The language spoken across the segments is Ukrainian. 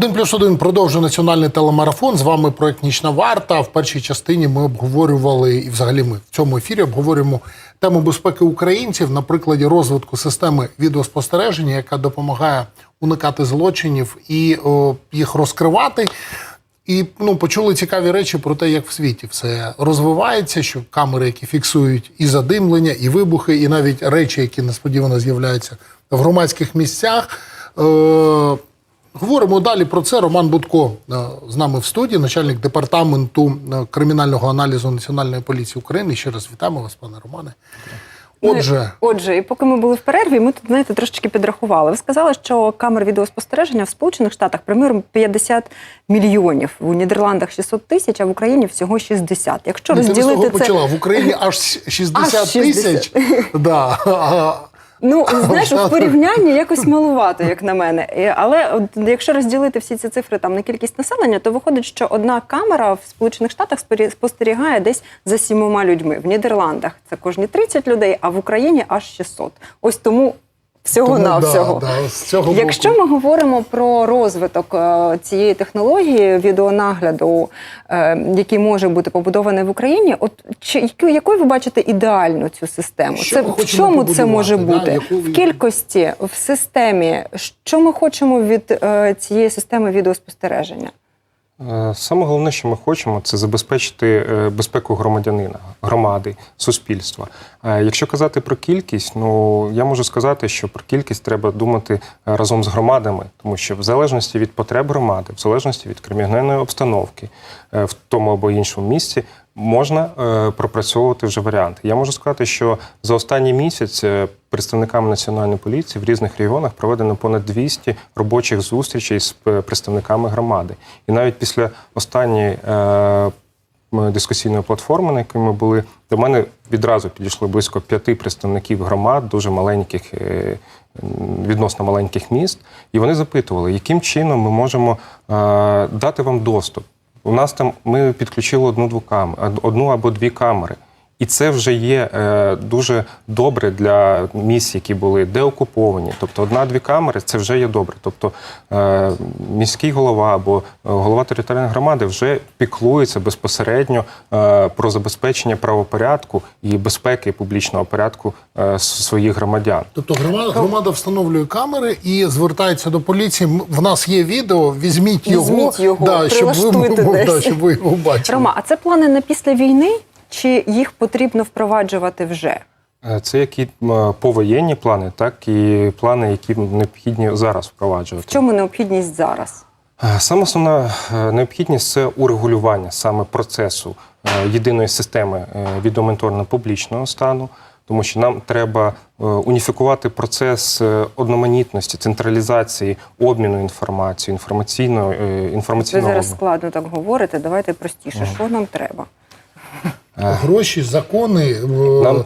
Один плюс один продовжує національний телемарафон. З вами проект Нічна варта. В першій частині ми обговорювали, і взагалі ми в цьому ефірі обговорюємо тему безпеки українців на прикладі розвитку системи відеоспостереження, яка допомагає уникати злочинів і о, їх розкривати. І ну, почули цікаві речі про те, як в світі все розвивається, що камери, які фіксують і задимлення, і вибухи, і навіть речі, які несподівано з'являються в громадських місцях. Е- Говоримо далі про це. Роман Будко е, з нами в студії, начальник департаменту е, кримінального аналізу Національної поліції України. Ще раз вітаємо вас, пане Романе. Отже, Отже, і поки ми були в перерві, ми тут знаєте трошечки підрахували. Ви сказали, що камер відеоспостереження в Сполучених Штатах приміром 50 мільйонів, у Нідерландах 600 тисяч, а в Україні всього 60. Якщо ні, ти не з того розділити це, почала. В Україні аж 60 Аж 60. тисяч. Да. ну знаєш, в порівнянні якось малувато, як на мене. Але от, якщо розділити всі ці цифри там на кількість населення, то виходить, що одна камера в Сполучених Штатах спостерігає десь за сімома людьми. В Нідерландах це кожні 30 людей, а в Україні аж 600. Ось тому. Всього на всього. да, з цього Якщо боку. ми говоримо про розвиток е, цієї технології відеонагляду, е, який може бути побудований в Україні, от чи якою ви бачите ідеальну цю систему? Що це в чому це може да, бути? яку- В кількості, в системі. Що ми хочемо від е, цієї системи відеоспостереження? Е, Саме головне, що ми хочемо, це забезпечити е, безпеку громадянина, громади, суспільства. Е, Якщо казати про кількість, ну я можу сказати, що про кількість треба думати разом з громадами, тому що в залежності від потреб громади, в залежності від кримінальної обстановки в тому або іншому місці. Можна е, пропрацьовувати вже варіанти. Я можу сказати, що за останній місяць е, представниками національної поліції в різних регіонах проведено понад 200 робочих зустрічей з е, представниками громади. І навіть після останньої дискусійної платформи, на якій ми були, до мене відразу підійшли близько п'яти представників громад, дуже маленьких, відносно маленьких міст, і вони запитували, яким чином ми можемо дати вам доступ. У нас там ми підключили одну дву кам... одну або дві камери. І це вже є е, дуже добре для місць, які були деокуповані. Тобто одна-дві камери це вже є добре. Тобто е, міський голова або е, голова територіальної громади вже піклується безпосередньо е, про забезпечення правопорядку і безпеки публічного порядку е, своїх громадян. Тобто громада, громада встановлює камери і звертається до поліції. В нас є відео, візьміть його, Візьміть його, да, щоб, ви, да, щоб ви його бачили. Рома, а це плани на після війни? Чи їх потрібно впроваджувати вже? Е, Це як і повоєнні плани, так і плани, які необхідні зараз впроваджувати. В чому необхідність зараз? Е, Саме основна е, необхідність це урегулювання саме процесу єдиної системи відеомоніторно-публічного стану, тому що нам треба уніфікувати процес одноманітності, централізації обміну інформацією, інформаційного е, Ви зараз складно так говорите. Давайте простіше. Що нам треба? Гроші, закони, е, Нам-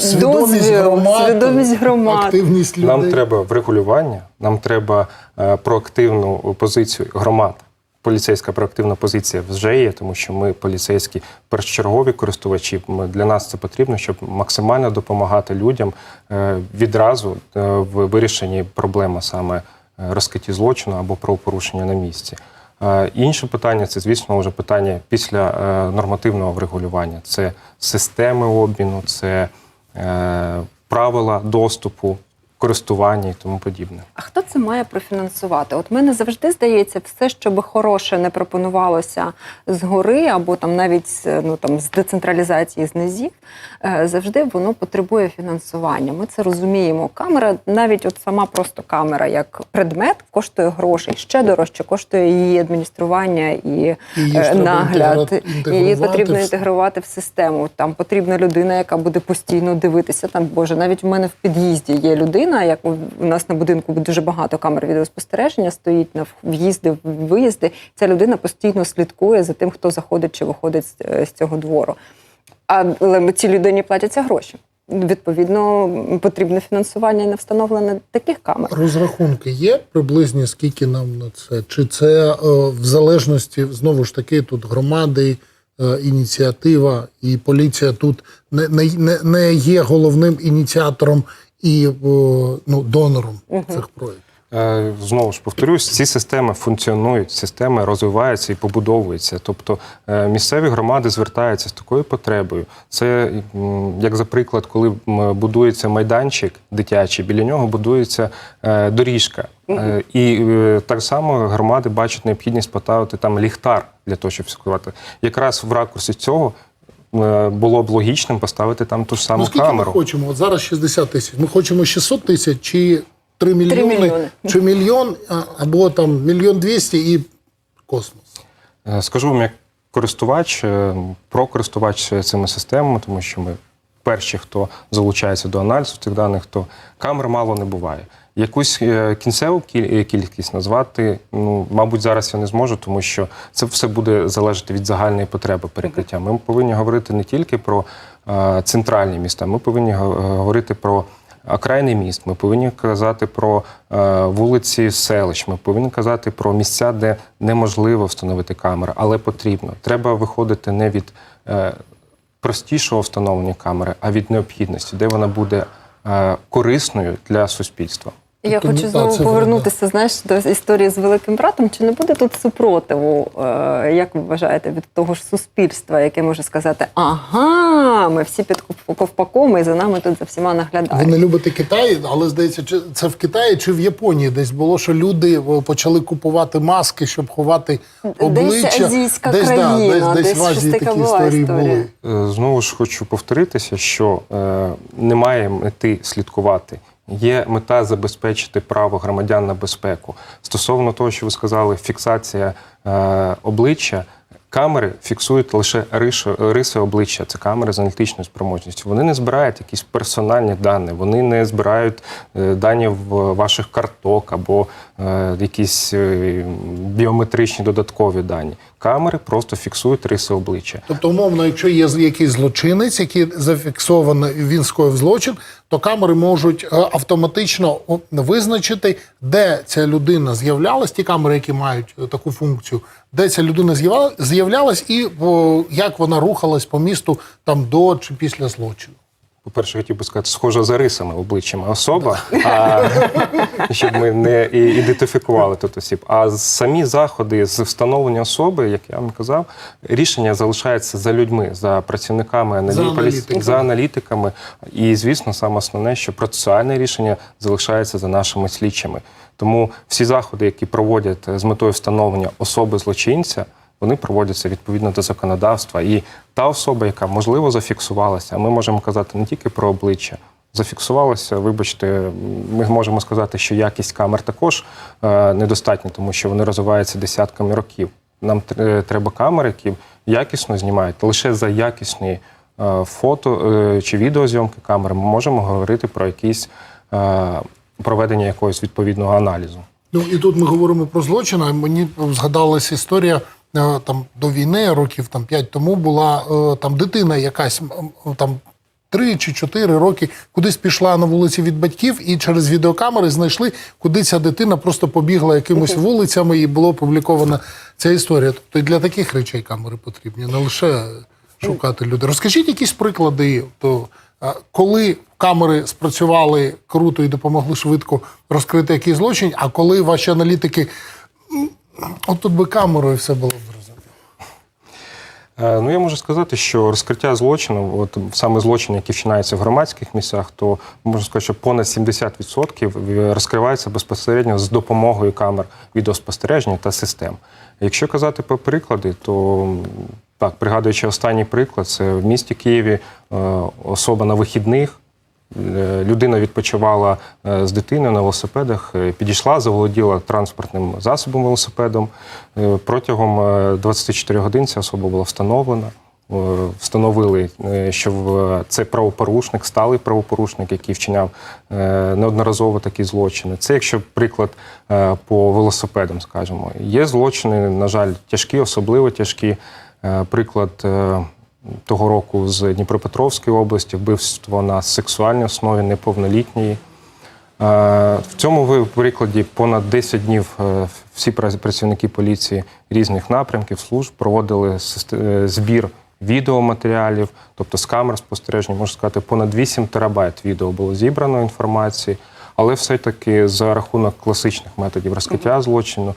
свідомість Дозвіл, громад, свідомість громад. активність людей. Нам треба врегулювання, нам треба е, проактивну позицію громад. Поліцейська проактивна позиція вже є, тому що ми поліцейські першочергові користувачі. Ми, для нас це потрібно, щоб максимально допомагати людям е, відразу е, в вирішенні проблеми саме розкритті злочину або правопорушення на місці. Е, Інше питання це, звісно, вже питання після е, нормативного врегулювання. Це системи обміну, це е, правила доступу, користування і тому подібне. А хто це має профінансувати? От мене завжди здається, все, що би хороше не пропонувалося згори, або там навіть ну там з децентралізації з низів, е, завжди воно потребує фінансування. Ми це розуміємо. Камера, навіть от сама просто камера, як предмет, коштує грошей. Ще дорожче коштує її адміністрування і Її е, треба нагляд. Її потрібно інтегрувати в систему. Там потрібна людина, яка буде постійно дивитися. Там Боже, навіть у мене в під'їзді є людина. Як у нас на будинку дуже багато камер відеоспостереження стоїть на в'їзди, виїзди. Ця людина постійно слідкує за тим, хто заходить чи виходить з, е, цього двору. Але цій людині платяться гроші. Відповідно, потрібне фінансування і на встановлення таких камер. Розрахунки є приблизні, скільки нам на це? Чи це е, в залежності знову ж таки тут громади, е, ініціатива і поліція тут не, не- не є головним ініціатором і е, ну, донором цих проєктів? Е, Знову ж повторюсь, ці системи функціонують, системи розвиваються і побудовуються. Тобто е, місцеві громади звертаються з такою потребою. Це як за приклад, коли будується майданчик дитячий, біля нього будується доріжка. Е, І е, так само громади бачать необхідність поставити там ліхтар для того, щоб фіксувати. Якраз в ракурсі цього було б логічним поставити там ту ж саму Ну, скільки камеру. ми хочемо? От зараз 60 тисяч. Ми хочемо 600 тисяч чи 3 мільйони, мільйони. чи мільйон, або там мільйон двісті і космос. Е, Скажу вам як користувач, е, про користувач цими системами, тому що ми перші, хто залучається до аналізу цих даних, то камер мало не буває. Якусь е, кінцеву е, кількість назвати, ну мабуть, зараз я не зможу, тому що це все буде залежати від загальної потреби перекриття. Ми повинні говорити не тільки про е, центральні міста, ми повинні говорити про окраїни міст. Ми повинні казати про вулиці селищ. Ми повинні казати про місця, де неможливо встановити камери, але потрібно. Треба виходити не від простішого встановлення камери, а від необхідності, де вона буде корисною для суспільства. Я Тобто, хочу ну, знову та, це повернутися, знаєш, до історії з великим братом. Чи не буде тут супротиву, е, як ви вважаєте, від того ж суспільства, яке може сказати, ага, ми всі під ковпаком і за нами тут за всіма Ви наглядають. не любите Китай, але здається, чи це в Китаї чи в Японії десь було, що люди почали купувати маски, щоб ховати обличчя. азійська десь, країна, десь, десь в Азії такі історії історія. були. Е, Знову ж хочу повторитися, що е, немає мети слідкувати. Є мета забезпечити право громадян на безпеку. Стосовно того, що ви сказали, фіксація е, обличчя. Камери фіксують лише риси, риси обличчя. Це камери з аналітичною спроможністю. Вони не збирають якісь персональні дані, вони не збирають е, дані в ваших карток або якісь е, біометричні додаткові дані. Камери просто фіксують риси обличчя. Тобто, умовно, якщо є якийсь злочинець, який зафіксований, він скоїв злочин, то камери можуть е, автоматично визначити, де ця людина з'являлась, ті камери, які мають е, таку функцію, де ця людина з'являлась, і як вона рухалась по місту там до чи після злочину. По-перше, хотів би сказати, схожа за рисами обличчями особа, а, щоб ми не ідентифікували тут осіб. А самі заходи з встановлення особи, як я вам казав, рішення залишається за людьми, за працівниками аналітиками. за аналітиками. І, звісно, саме основне, що процесуальне рішення залишається за нашими слідчими. Тому всі заходи, які проводять з метою встановлення особи злочинця, вони проводяться відповідно до законодавства. І та особа, яка можливо зафіксувалася, ми можемо казати не тільки про обличчя. Зафіксувалося, вибачте, ми можемо сказати, що якість камер також е, недостатня, тому що вони розвиваються десятками років. Нам треба камери, які якісно знімають. Лише за якісні е, фото е, чи відеозйомки камери ми можемо говорити про якісь е, проведення якогось відповідного аналізу. Ну і тут ми говоримо про злочин. Мені згадалась історія е, там до війни, років там п'ять тому була е, там дитина якась там. Три чи чотири роки кудись пішла на вулиці від батьків, і через відеокамери знайшли, куди ця дитина просто побігла якимись вулицями, і було опублікована ця історія. Тобто і для таких речей камери потрібні, не лише шукати людей. Розкажіть якісь приклади, то коли камери спрацювали круто і допомогли швидко розкрити якийсь злочин, а коли ваші аналітики от тут би камерою все було б. Е, Ну, я можу сказати, що розкриття злочину, от саме злочини, які вчинаються в громадських місцях, то можна сказати, що понад 70% розкривається безпосередньо з допомогою камер відеоспостереження та систем. Якщо казати про приклади, то так, пригадуючи останній приклад, це в місті Києві е, особа на вихідних. Е, Людина відпочивала е, з дитиною на велосипедах, е, підійшла, заволоділа транспортним засобом велосипедом. Протягом е, 24 годин ця особа була встановлена. Встановили, що це правопорушник, сталий правопорушник, який вчиняв неодноразово такі злочини. Це якщо приклад по велосипедам, скажімо. Є злочини, на жаль, тяжкі, особливо тяжкі. Приклад того року з Дніпропетровської області, вбивство на сексуальній основі неповнолітньої. Е, В цьому прикладі понад 10 днів е, всі працівники поліції різних напрямків, служб проводили е, збір відеоматеріалів, тобто з камер спостереження, можна сказати, понад 8 терабайт відео було зібрано інформації. Але все-таки за рахунок класичних методів розкриття злочину,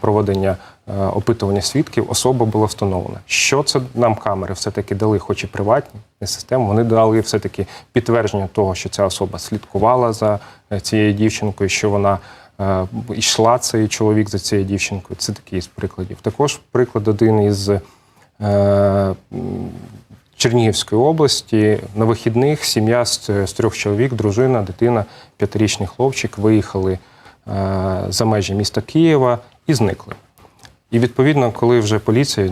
проведення опитування свідків, особа була встановлена. Що це нам камери все-таки дали, хоч і приватні не систему, вони дали все-таки підтвердження того, що ця особа слідкувала за е, цією дівчинкою, що вона е, йшла цей чоловік за цією дівчинкою. Це такий з прикладів. Також приклад один із е, Чернігівської області на вихідних сім'я з, трьох чоловік, дружина, дитина, п'ятирічний хлопчик виїхали е, за межі міста Києва і зникли. І відповідно, коли вже поліція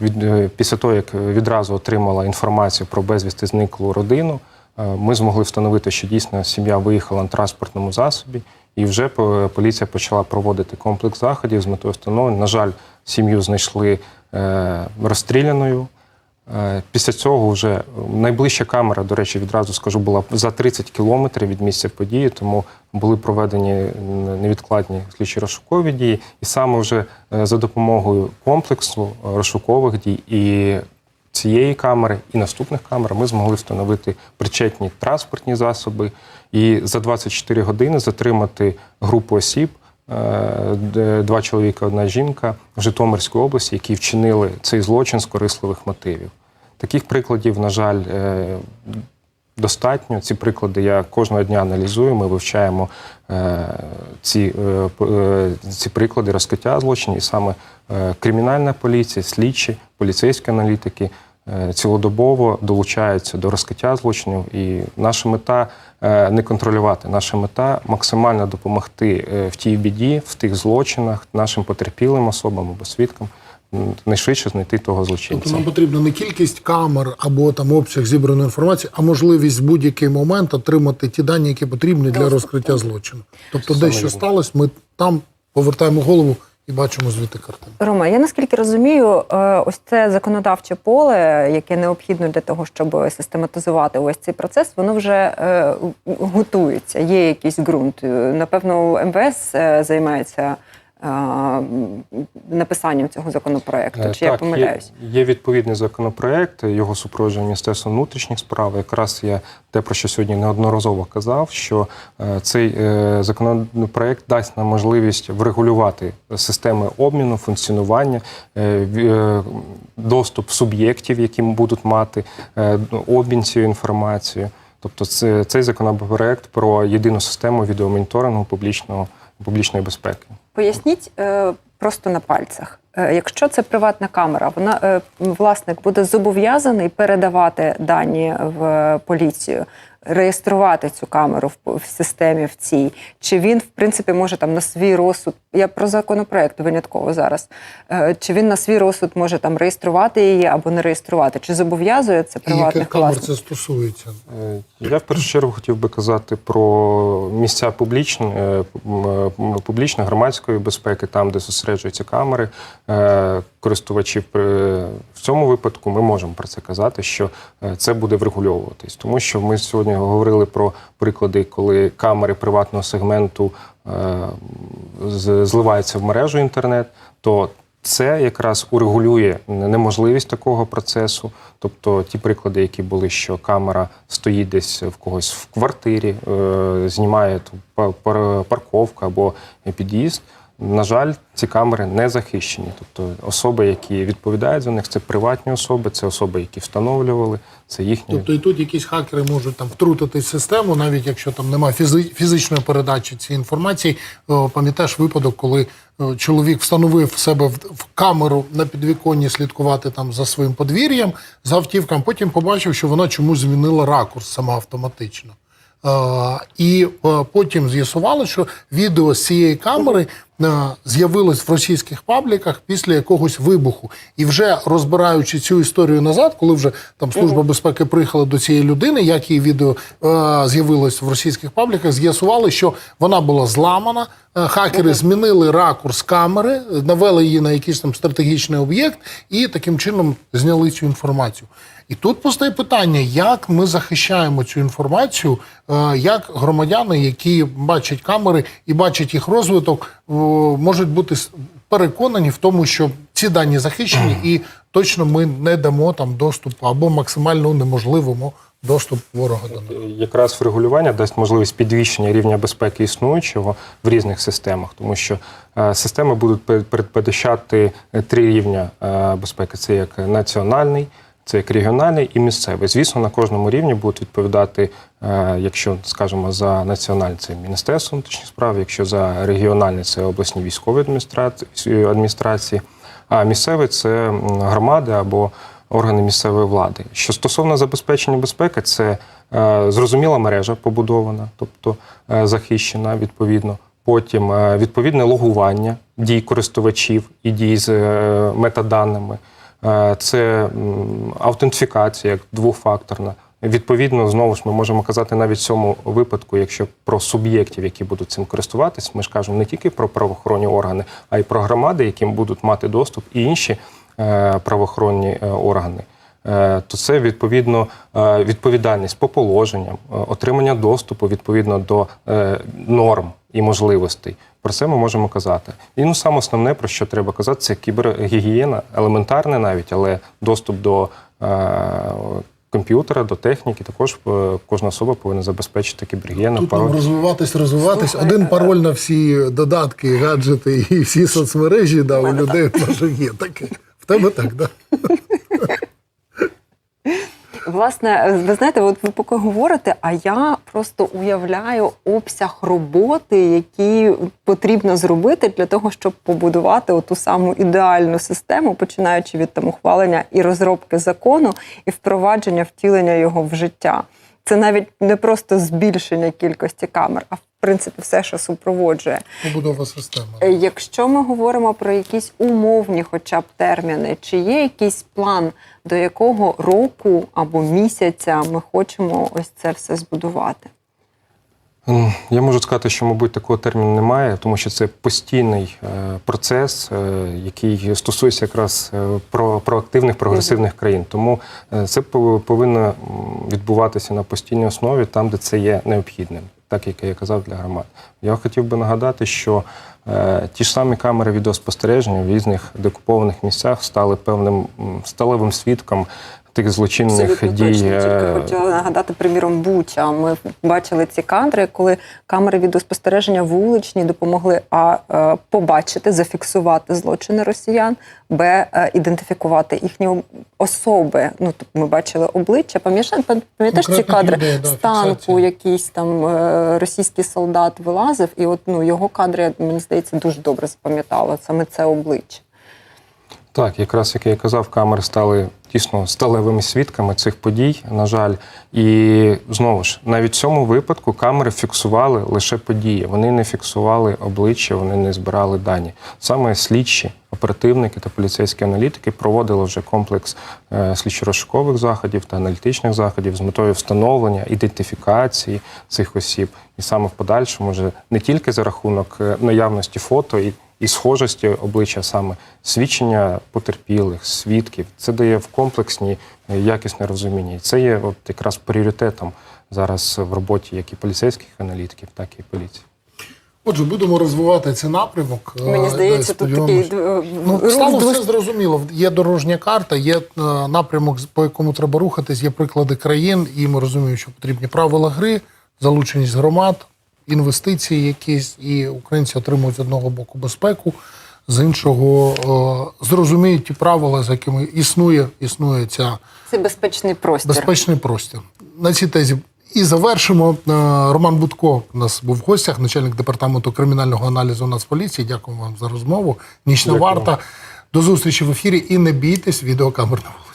від е, після того, як відразу отримала інформацію про безвісти зниклу родину, е, ми змогли встановити, що дійсно сім'я виїхала на транспортному засобі, і вже по- поліція почала проводити комплекс заходів з метою встановлення. На жаль, сім'ю знайшли е, розстріляною. Е, Після цього вже найближча камера, до речі, відразу скажу, була за 30 кілометрів від місця події, тому були проведені невідкладні слідчі розшукові дії. І саме вже е, за допомогою комплексу е, розшукових дій і цієї камери, і наступних камер ми змогли встановити причетні транспортні засоби і за 24 години затримати групу осіб. е, Два чоловіка, одна жінка в Житомирській області, які вчинили цей злочин з корисливих мотивів. Таких прикладів, на жаль, е, достатньо. Ці приклади я кожного дня аналізую. Ми вивчаємо е, ці, е, ці приклади розкриття злочинів, і саме кримінальна поліція, слідчі, поліцейські аналітики цілодобово долучаються до розкриття злочинів. І наша мета не контролювати. Наша мета максимально допомогти в тій біді, в тих злочинах нашим потерпілим особам або свідкам найшвидше знайти того злочинця. Тобто нам потрібна не кількість камер або там обсяг зібраної інформації, а можливість в будь-який момент отримати ті дані, які потрібні для розкриття злочину. Тобто, Саме де що сталося, ми там повертаємо голову і бачимо звідти картину. Рома, я наскільки розумію, е, ось це законодавче поле, яке необхідно для того, щоб систематизувати ось цей процес, воно вже е, готується. Є якийсь ґрунт. Напевно, МВС е, займається написанням цього законопроекту. Е, Чи я помиляюсь? Є, є відповідний законопроект, його супроводжує Міністерство внутрішніх справ. Якраз я те, про що сьогодні неодноразово казав, що е, цей е, законопроект дасть нам можливість врегулювати системи обміну, функціонування, доступ суб'єктів, які будуть мати обмін цією інформацією. Тобто, це, цей законопроект про єдину систему відеомоніторингу публічного публічної безпеки. Поясніть е, просто на пальцях. Е, Якщо це приватна камера, вона е, власник буде зобов'язаний передавати дані в поліцію, реєструвати цю камеру в, в системі в цій, чи він в принципі може там на свій розсуд. Я про законопроект винятково зараз. Е, Чи він на свій розсуд може там реєструвати її або не реєструвати? Чи зобов'язує це І приватних яких камер це стосується? Е, Я в першу чергу хотів би казати про місця публічні, е, публічної громадської безпеки, там, де зосереджуються камери. Е, Користувачів в цьому випадку ми можемо про це казати, що е, це буде врегульовуватись, тому що ми сьогодні говорили про приклади, коли камери приватного сегменту е, зливаються в мережу інтернет, то це якраз урегулює неможливість такого процесу. Тобто ті приклади, які були, що камера стоїть десь в когось в квартирі, е, знімає парковку або під'їзд. На жаль, ці камери не захищені. Тобто особи, які відповідають за них, це приватні особи, це особи, які встановлювали, це їхні Тобто і тут якісь хакери можуть там втрутитись в систему, навіть якщо там немає фізи- фізичної передачі цієї інформації. Пам'ятаєш випадок, коли е, чоловік встановив себе в, камеру на підвіконні слідкувати там за своїм подвір'ям, за автівками, потім побачив, що вона чомусь змінила ракурс сама автоматично. І е, потім з'ясували, що відео з цієї камери е, з'явилось в російських пабліках після якогось вибуху. І вже розбираючи цю історію назад, коли вже там служба безпеки приїхала до цієї людини, як її відео е, з'явилось в російських пабліках, з'ясували, що вона була зламана. Хакери змінили ракурс камери, навели її на якийсь там стратегічний об'єкт і таким чином зняли цю інформацію. І тут постає питання, як ми захищаємо цю інформацію, е, як громадяни, які бачать камери і бачать їх розвиток, е, можуть бути переконані в тому, що ці дані захищені, і точно ми не дамо там доступу або максимально унеможливимо доступ ворога до них. Якраз врегулювання дасть можливість підвищення рівня безпеки існуючого в різних системах, тому що е, системи будуть пер- передбачати е, три рівня е, безпеки: це як національний, це як регіональний і місцевий. Звісно, на кожному рівні будуть відповідати, е, якщо скажімо, за національний це Міністерство внутрішніх справ, якщо за регіональний це обласні військові адміністрації, а місцевий це громади або органи місцевої влади. Що стосовно забезпечення безпеки, це е, зрозуміла мережа побудована, тобто е, захищена відповідно. Потім відповідне логування дій користувачів і дій з метаданими. Е, Це м, аутентифікація як двофакторна. Відповідно, знову ж ми можемо казати навіть в цьому випадку, якщо про суб'єктів, які будуть цим користуватись, ми ж кажемо не тільки про правоохоронні органи, а й про громади, яким будуть мати доступ і інші е, правоохоронні е, органи. То це відповідно відповідальність по положенням, отримання доступу відповідно до норм і можливостей. Про це ми можемо казати. І ну саме основне, про що треба казати, це кібергігієна, елементарне навіть, але доступ до е, комп'ютера, до техніки. Також е, кожна особа повинна забезпечити кібергігієну. Тут нам пароль. розвиватись, розвиватись. Слухай, Один пароль на всі додатки, гаджети і всі соцмережі, да, у людей може є таке. В тебе так, да? Власне, ви знаєте, от ви поки говорите, а я просто уявляю обсяг роботи, які потрібно зробити для того, щоб побудувати ту саму ідеальну систему, починаючи від там ухвалення і розробки закону, і впровадження втілення його в життя. Це навіть не просто збільшення кількості камер, а в принципі все, що супроводжує. Побудова системи. Е, Якщо ми говоримо про якісь умовні, хоча б терміни, чи є якийсь план, до якого року або місяця ми хочемо ось це все збудувати? Я можу сказати, що, мабуть, такого терміну немає, тому що це постійний е, процес, е, який стосується якраз е, про проактивних прогресивних країн. Тому це пов- повинно відбуватися на постійній основі, там, де це є необхідним, так як я казав для громад. Я хотів би нагадати, що ті ж самі камери відеоспостереження в різних декупованих місцях стали певним сталевим свідком тих злочинних Абсолютно дій. точно. Тільки е, хотіла нагадати приміром Буча. Ми бачили ці кадри, коли камери відеоспостереження вуличні допомогли а е, побачити, зафіксувати злочини росіян, б е, ідентифікувати їхні особи. Ну тобто ми бачили обличчя. Пам'ятаєш, пам'ятаєш ці кадри людей, да, з танку, якийсь там російський солдат вилазив, і от ну його кадри мені здається дуже добре запам'ятала саме це обличчя. Так, якраз як я і казав, камери стали дійсно сталевими свідками цих подій, на жаль. І знову ж, навіть в цьому випадку камери фіксували лише події. Вони не фіксували обличчя, вони не збирали дані. Саме слідчі, оперативники та поліцейські аналітики проводили вже комплекс е, слідчо-розшукових заходів та аналітичних заходів з метою встановлення, ідентифікації цих осіб. І саме в подальшому вже не тільки за рахунок е, наявності фото і і схожості обличчя саме свідчення потерпілих, свідків. Це дає в комплексні е, якісне розуміння. І це є от якраз пріоритетом зараз в роботі як і поліцейських аналітиків, так і поліції. Отже, будемо розвивати цей напрямок. Мені Е, здається, тут такий е, Ну, стало все зрозуміло. Є дорожня карта, є напрямок, по якому треба рухатись, є приклади країн, і ми розуміємо, що потрібні правила гри, залученість громад, інвестиції якісь, і українці отримують з одного боку безпеку, з іншого е, зрозуміють ті правила, за якими існує, існує ця Це безпечний простір. безпечний простір. На цій тезі. І завершимо. Е, Роман Будко у нас був в гостях, начальник департаменту кримінального аналізу Нацполіції. Дякую вам за розмову. Нічна Дякую. варта. До зустрічі в ефірі і не бійтесь відеокамер на вулиці.